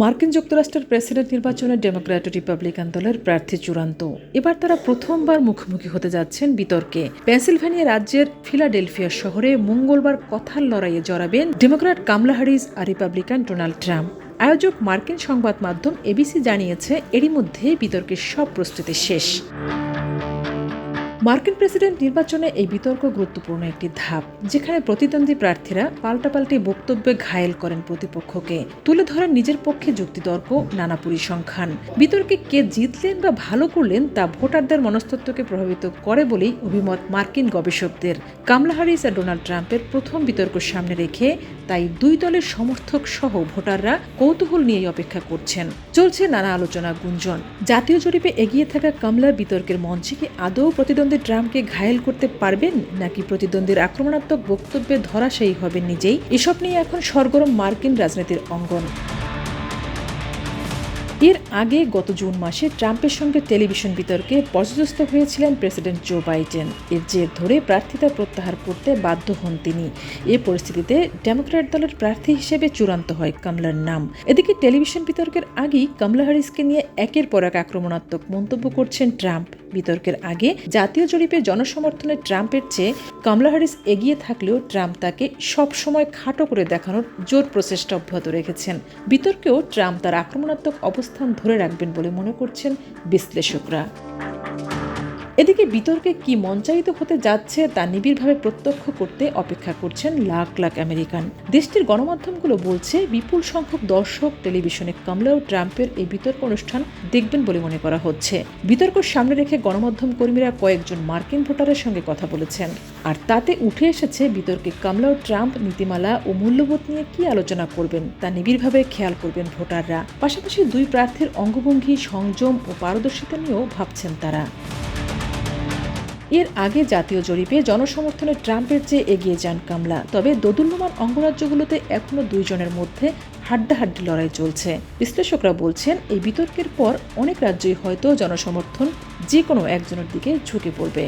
মার্কিন যুক্তরাষ্ট্রের প্রেসিডেন্ট নির্বাচনে ডেমোক্র্যাট রিপাবলিকান দলের প্রার্থী চূড়ান্ত। এবার তারা প্রথমবার মুখোমুখি হতে যাচ্ছেন বিতর্কে। পেনসিলভেনিয়া রাজ্যের ফিলাডেলফিয়া শহরে মঙ্গলবার কথার লড়াইয়ে জড়াবেন ডেমোক্র্যাট কামলা হ্যারিস আর রিপাবলিকান ডোনাল্ড ট্রাম্প। আয়োজক মার্কিন সংবাদ মাধ্যম এবিসি জানিয়েছে, এরই মধ্যে বিতর্কের সব প্রস্তুতি শেষ। মার্কিন প্রেসিডেন্ট নির্বাচনে এই বিতর্ক গুরুত্বপূর্ণ একটি ধাপ, যেখানে প্রতিদ্বন্দ্বী প্রার্থীরা পাল্টাপাল্টি বক্তব্যে ঘায়েল করেন প্রতিপক্ষকে। তুলে ধরেন নিজের পক্ষে যুক্তিতর্ক, নানা পরিসংখ্যান। বিতর্কে কে জিতলেন বা ভালো করলেন তা ভোটারদের মনস্তত্ত্বকে প্রভাবিত করে বলেই অভিমত মার্কিন গবেষকদের। কামলা হ্যারিস আর ডোনাল্ড ট্রাম্পের প্রথম বিতর্ক সামনে রেখে তাই দুই দলের সমর্থক সহ ভোটাররা কৌতূহল নিয়েই অপেক্ষা করছেন। চলছে নানা আলোচনা গুঞ্জন। জাতীয় জরিপে এগিয়ে থাকা কামলা বিতর্কের মঞ্চে কি আদৌ প্রতিদ্বন্দ্বী ট্রাম্পকে ঘায়েল করতে পারবেন নাকি প্রতিদ্বন্দ্বীর আক্রমণাত্মক বক্তব্যে ধরাশায়ী হবেন নিজেই? এসব নিয়ে এখন সরগরম মার্কিন রাজনীতির অঙ্গন। এর আগে গত জুন মাসে ট্রাম্পের সঙ্গে টেলিভিশন বিতর্কে পর্যদস্ত হয়েছিলেন প্রেসিডেন্ট জো বাইডেন। এর জের ধরে প্রার্থিতা প্রত্যাহার করতে বাধ্য হন তিনি। এ পরিস্থিতিতে ডেমোক্র্যাট দলের প্রার্থী হিসেবে চূড়ান্ত হয় কমলার নাম। এদিকে টেলিভিশন বিতর্কের আগেই কমলা হ্যারিসকে নিয়ে একের পর এক আক্রমণাত্মক মন্তব্য করছেন ট্রাম্প। বিতর্কের আগে জাতীয় জরিপে জনসমর্থনে ট্রাম্পের চেয়ে কমলা হ্যারিস এগিয়ে থাকলেও ট্রাম্প তাকে সবসময় খাটো করে দেখানোর জোর প্রচেষ্টা অব্যাহত রেখেছেন। বিতর্কেও ট্রাম্প তার আক্রমণাত্মক অবস্থান ধরে রাখবেন বলে মনে করছেন বিশ্লেষকরা। এদিকে বিতর্কে কি মঞ্চায়িত হতে যাচ্ছে তা নিবিড়ভাবে প্রত্যক্ষ করতে অপেক্ষা করছেন লাখ লাখ আমেরিকান। দেশটির গণমাধ্যমগুলো বলছে, বিপুল সংখ্যক দর্শক টেলিভিশনে কমলা ও ট্রাম্পের এই বিতর্ক অনুষ্ঠান দেখবেন বলে মনে করা হচ্ছে। বিতর্ক সামনে রেখে গণমাধ্যম কর্মীরা কয়েকজন মার্কিন ভোটারের সঙ্গে কথা বলেছেন। আর তাতে উঠে এসেছে বিতর্কে কমলা ও ট্রাম্প নীতিমালা ও মূল্যবোধ নিয়ে কি আলোচনা করবেন তা নিবিড়ভাবে খেয়াল করবেন ভোটাররা। পাশাপাশি দুই প্রার্থীর অঙ্গভঙ্গি, সংযম ও পারদর্শিতা নিয়েও ভাবছেন তারা। এর আগে জাতীয় জরিপে জনসমর্থনে ট্রাম্পের চেয়ে এগিয়ে যান কামলা। তবে দোদুল্যমান অঙ্গরাজ্যগুলোতে এখনও দুইজনের মধ্যে হাড্ডাহাড্ডি লড়াই চলছে। বিশ্লেষকরা বলছেন, এই বিতর্কের পর অনেক রাজ্যই হয়তো জনসমর্থন যে কোনো একজনের দিকে ঝুঁকে পড়বে।